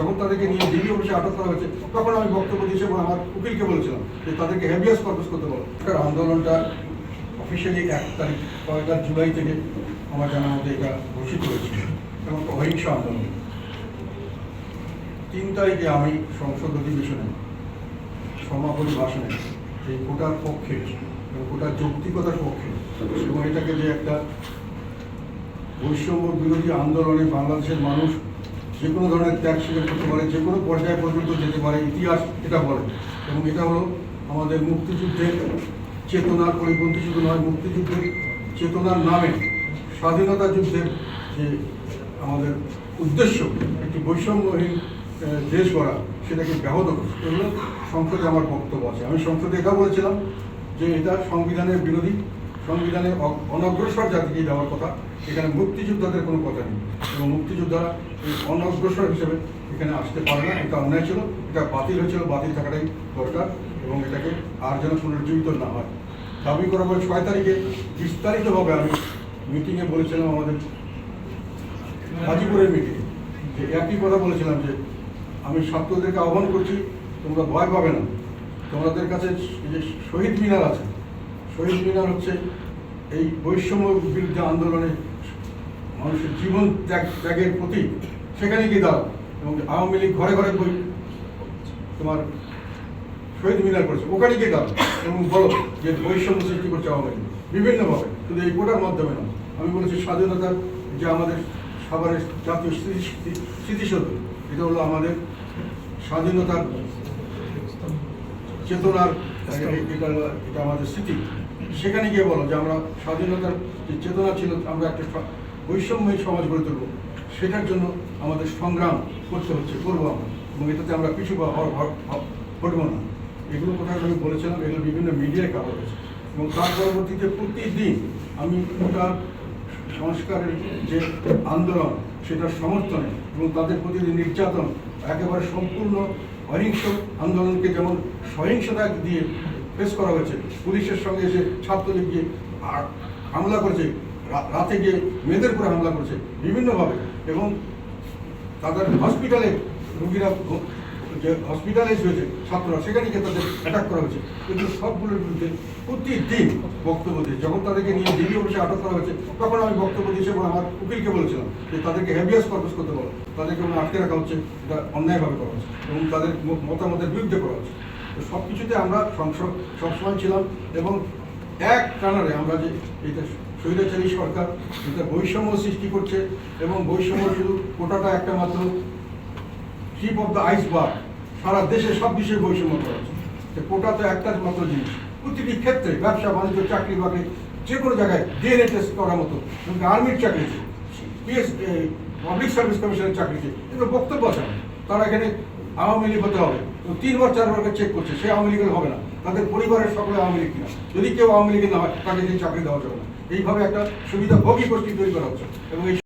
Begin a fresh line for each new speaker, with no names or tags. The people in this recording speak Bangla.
যখন তাদেরকে নিয়ে ডিবি অফিসে আটক করা হয়েছে, তখন আমি বক্তব্য দিয়েছি এবং আমার উকিলকে বলেছিলাম যে তাদেরকে হ্যাভিয়াস কর্পাস করতে এটার আন্দোলনটা অফিসিয়ালি এক তারিখ, পয়লা জুলাই থেকে আমার জানা মতে এটা ঘোষিত হয়েছিল এবং অহিংস আন্দোলন। তিন তারিখে আমি সংসদ অধিবেশনে, সমাপনী ভাষণে এই কোটার পক্ষে এবং কোটার যৌক্তিকতার পক্ষে এবং এটাকে যে একটা বৈষম্য বিরোধী আন্দোলনে বাংলাদেশের মানুষ যে কোনো ধরনের ত্যাগ স্বীকার করতে পারে, যে কোনো পর্যায় পর্যন্ত যেতে পারে, ইতিহাস এটা বলে। এবং এটা হলো আমাদের মুক্তিযুদ্ধের চেতনার পরিপন্থী শুধু নয়, মুক্তিযুদ্ধের চেতনার নামে স্বাধীনতা যুদ্ধের যে আমাদের উদ্দেশ্য, একটি বৈষম্যহীন দেশ করা সেটাকে ব্যাহত করছে। এগুলো সংসদে আমার বক্তব্য আছে। আমি সংসদে এটা বলেছিলাম যে এটা সংবিধানের বিরোধী সংবিধানে অনগ্রসর জাতিকে দেওয়ার কথা, এখানে মুক্তিযোদ্ধাদের কোনো কথা নেই। এবং মুক্তিযোদ্ধারা এই অনগ্রসর হিসেবে এখানে আসতে পারে না। এটা অন্যায় ছিল, এটা বাতিল হয়েছিল, বাতিল থাকাটাই দরকার এবং এটাকে আর যেন পুনর্জীবিত না হয়। দাবি করার পরে ছয় তারিখে। বিস্তারিতভাবে আমি মিটিংয়ে বলেছিলাম আমাদের গাজীপুরের মিটিংয়ে যে একই কথা বলেছিলাম যে আমি ছাত্রদেরকে আহ্বান করছি, তোমরা ভয় পাবে না। তোমাদের কাছে যে শহীদ মিনার আছে শহীদ মিনার হচ্ছে, এই বৈষম্য বিরুদ্ধে আন্দোলনে মানুষের জীবন ত্যাগ, ত্যাগের প্রতীক, সেখানে গিয়ে দাও এবং আওয়ামী লীগ ঘরে ঘরে বই তোমার শহীদ মিনার করেছে, ওখানে গিয়ে দাও এবং বলো যে বৈষম্য সৃষ্টি করছে আওয়ামী লীগ। বিভিন্নভাবে, শুধু এই কোটার মাধ্যমে না, আমি বলেছি স্বাধীনতার যে আমাদের সবার জাতীয় স্মৃতি, স্মৃতি- স্মৃতিসৌধ, এটা হলো আমাদের স্বাধীনতার চেতনার এটা আমাদের স্মৃতি। সেখানে গিয়ে বলো যে আমরা স্বাধীনতার যে চেতনা ছিল, আমরা একটা বৈষম্যহীন সমাজ গড়ে তুলব। সেটার জন্য আমাদের সংগ্রাম করতে হচ্ছে, করব আমরা। এবং এটাতে আমরা পিছু বা হর- হর- হর- হটবো না। এগুলো কোথায় আমি বলেছিলাম, এগুলো বিভিন্ন মিডিয়ায় কাভার হয়েছে। এবং তার পরবর্তীতে প্রতিদিন আমি ওটার সংস্কারের যে আন্দোলন, সেটার সমর্থনে এবং তাদের প্রতি নির্যাতন, একেবারে সম্পূর্ণ অহিংস আন্দোলনকে যেমন সহিংসতা দিয়ে ফেস করা হয়েছে। পুলিশের সঙ্গে এসে ছাত্রলীগ গিয়ে হামলা করেছে রাতে গিয়ে মেয়েদের উপরে হামলা করেছে, বিভিন্নভাবে। এবং তাদের হসপিটালে রুগীরা যে হসপিটালাইজ হয়েছে ছাত্ররা, সেখানে গিয়ে তাদের অ্যাটাক করা হয়েছে। কিন্তু সবগুলোর বিরুদ্ধে প্রতিদিন বক্তব্য দিয়ে, যখন তাদেরকে নিয়ে ডিবি অফিসে আটক করা হয়েছে, তখন আমি বক্তব্য দিয়েছি এবং আমার উকিলকে বলেছিলাম যে তাদেরকে হ্যাভিয়াস কর্পাস করতে বলো। তাদেরকে আটকে রাখা হচ্ছে, এটা অন্যায়ভাবে করা হচ্ছে এবং তাদের মতামতের বিরুদ্ধে করা হচ্ছে। সব কিছুতে আমরা সবসময় ছিলাম এবং এক টানারে আমরা যে এটা স্বৈরাচারী সরকার, এটা বৈষম্য সৃষ্টি করছে এবং বৈষম্য শুধু কোটাটা একটা মাত্র টিপ অফ দ্য আইসবার্গ সারা দেশে সব বিষয়ে বৈষম্য করা হচ্ছে। কোটা তো একটা মাত্র জিনিস। প্রতিটি ক্ষেত্রে ব্যবসা, বাণিজ্য, চাকরি, বাকরি, যে কোনো জায়গায় ডিএনএ টেস্ট করার মতো। আর্মির চাকরিতে, পিএস পাবলিক সার্ভিস কমিশনের চাকরিতে, এগুলো বক্তব্য আছে তারা এখানে আওয়ামী লীগ হতে হবে। তো তিনবার চারবার চেক করছে, সে আওয়ামী লীগের হবে না। তাদের পরিবারের সকলে আওয়ামী লীগ কিনা? যদি কেউ আওয়ামী লীগের না হয়, তাকে চাকরি দেওয়া যাবে না। এইভাবে একটা সুবিধা ভোগী গোষ্ঠী তৈরি করা হচ্ছে। এবং এই